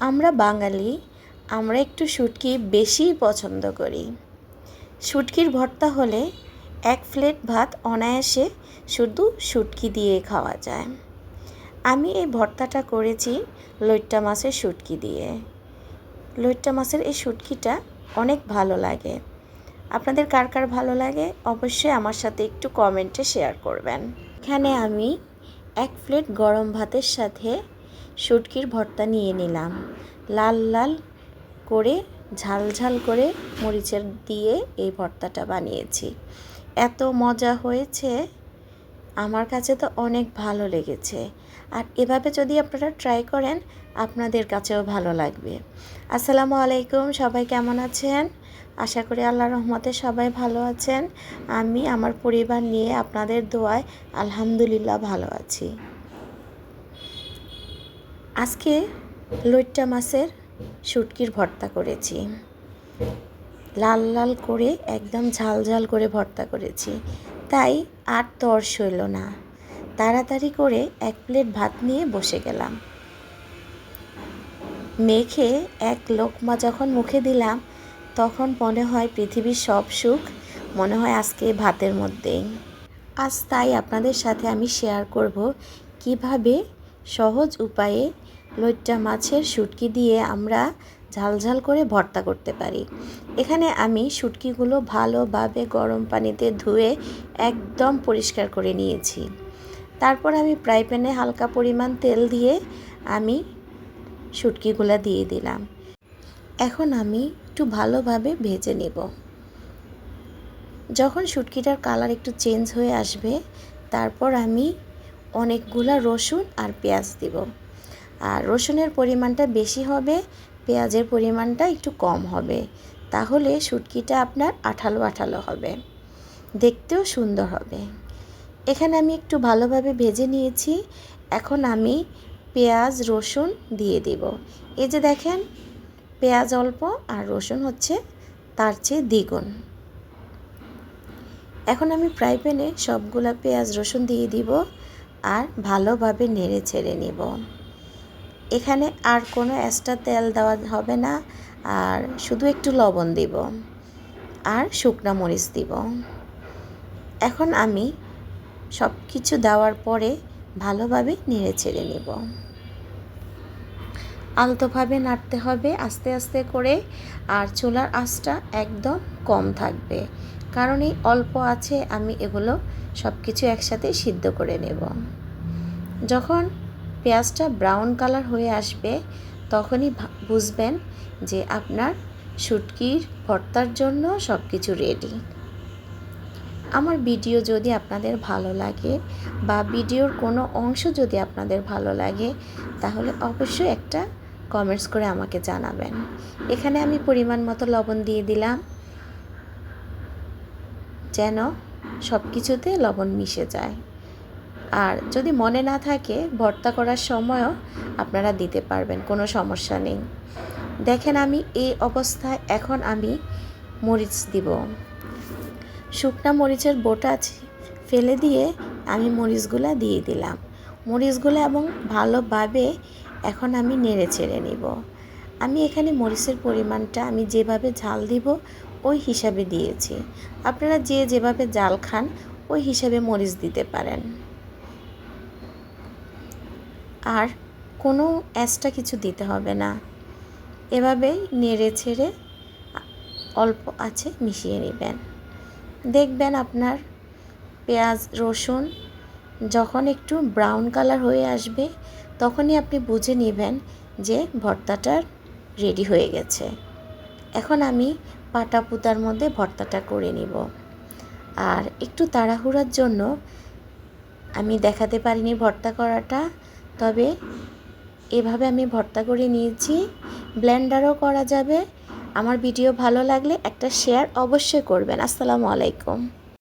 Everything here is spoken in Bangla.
আমরা বাঙালি, আমরা একটু শুটকি বেশিই পছন্দ করি। শুটকির ভর্তা হলে এক প্লেট ভাত অনায়াসে শুধু শুটকি দিয়ে খাওয়া যায়। আমি এই ভর্তাটা করেছি লইট্টা মাছের শুটকি দিয়ে। লইট্টা মাছের এই শুটকিটা অনেক ভালো লাগে। আপনাদের কার কার ভালো লাগে অবশ্যই আমার সাথে একটু কমেন্টে শেয়ার করবেন। এখানে আমি এক প্লেট গরম ভাতের সাথে শুটকির ভর্তা নিয়ে নিলাম। লাল লাল করে, ঝাল ঝাল করে মরিচের দিয়ে এই ভর্তাটা বানিয়েছি। এত মজা হয়েছে, আমার কাছে তো অনেক ভালো লেগেছে। আর এভাবে যদি আপনারা ট্রাই করেন, আপনাদের কাছেও ভালো লাগবে। আসসালামু আলাইকুম, সবাই কেমন আছেন? আশা করি আল্লাহ রহমতে সবাই ভালো আছেন। আমি, আমার পরিবার নিয়ে আপনাদের দোয়ায় আলহামদুলিল্লাহ ভালো আছি। আজকে লইট্টা মাছের শুটকির ভর্তা করেছি। লাল লাল করে, একদম ঝাল ঝাল করে ভর্তা করেছি। তাই আর তর সইল না। তাড়াতাড়ি করে এক প্লেট ভাত নিয়ে বসে গেলাম। মেখে এক লোকমা যখন মুখে দিলাম, তখন মনে হয় পৃথিবীর সব সুখ মনে হয় আজকে ভাতের মধ্যেই। আজ তাই আপনাদের সাথে আমি শেয়ার করব কীভাবে সহজ উপায়ে লইট্টা মাছের শুটকি দিয়ে আমরা ঝালঝাল করে ভর্তা করতে পারি। এখানে আমি শুটকিগুলো ভালোভাবে গরম পানিতে ধুয়ে একদম পরিষ্কার করে নিয়েছি। তারপর আমি ফ্রাই প্যানে হালকা পরিমাণ তেল দিয়ে আমি শুটকিগুলো দিয়ে দিলাম। এখন আমি একটু ভালোভাবে ভেজে নেব। যখন শুটকিটার কালার একটু চেঞ্জ হয়ে আসবে, তারপর আমি অনেকগুলা রসুন আর পেঁয়াজ দিব। আর রসুনের পরিমাণটা বেশি হবে, পেঁয়াজের পরিমাণটা একটু কম হবে। তাহলে শুটকিটা আপনার আঠালো আঠালো হবে। দেখতেও সুন্দর হবে। এখানে আমি একটু ভালোভাবে ভেজে নিয়েছি। এখন আমি পেঁয়াজ, রসুন দিয়ে দিব। এই যে দেখেন, পেঁয়াজ অল্প আর রসুন হচ্ছে তার চেয়ে দ্বিগুণ। এখন আমি ফ্রাই প্যানে সবগুলা পেঁয়াজ, রসুন দিয়ে দিব। আর ভালোভাবে নেড়ে ছেড়ে নিব। এখানে আর কোনো এক্সট্রা তেল দেওয়া হবে না, আর শুধু একটু লবণ দিব আর শুকনা মরিচ দিব। এখন আমি সব কিছু দেওয়ার পরে ভালোভাবে নেড়ে ছেড়ে নেব। আলতোভাবে নাড়তে হবে আস্তে আস্তে করে, আর চুলার আঁচটা একদম কম থাকবে। কারণ এই অল্প আছে, আমি এগুলো সব কিছু একসাথে সিদ্ধ করে নেব। যখন পেঁয়াজটা ব্রাউন কালার হয়ে আসবে, তখনই বুঝবেন যে আপনার শুটকির ভর্তার জন্য সব কিছু রেডি আমার ভিডিও যদি আপনাদের ভালো লাগে বা ভিডিওর কোনো অংশ যদি আপনাদের ভালো লাগে, তাহলে অবশ্যই একটা কমেন্টস করে আমাকে জানাবেন। এখানে আমি পরিমাণ মতো লবণ দিয়ে দিলাম। যেন সব কিছুতে লবণ মিশে যায়। আর যদি মনে না থাকে, ভর্তা করার সময়ও আপনারা দিতে পারবেন, কোনো সমস্যা নেই। দেখেন আমি এই অবস্থায় এখন আমি মরিচ দিব। শুকনা মরিচের বোটা ফেলে দিয়ে আমি মরিচগুলা দিয়ে দিলাম। মরিচগুলো এবং ভালোভাবে এখন আমি নেড়ে ছেড়ে নিব। আমি এখানে মরিচের পরিমাণটা আমি যেভাবে ঝাল দিব ওই হিসাবে দিয়েছি। আপনারা যে যেভাবে জাল খান, ওই হিসাবে মরিচ দিতে পারেন। আর কোনো অ্যাসটা কিছু দিতে হবে না। এভাবেই নেড়ে ছেড়ে অল্প আছে মিশিয়ে নেবেন। দেখবেন আপনার পেঁয়াজ, রসুন যখন একটু ব্রাউন কালার হয়ে আসবে, তখনই আপনি বুঝে নেবেন যে ভর্তাটার রেডি হয়ে গেছে। এখন আমি পাটা পুতার মধ্যে ভর্তাটা করে নিব। আর একটু তাড়াহুড়ার জন্য আমি দেখাতে পারিনি ভর্তা করাটা, তবে এভাবে আমি ভর্তা করে নিয়েছি। ব্ল্যান্ডারও করা যাবে। আমার ভিডিও ভালো লাগলে একটা শেয়ার অবশ্যই করবেন। আসসালামু আলাইকুম।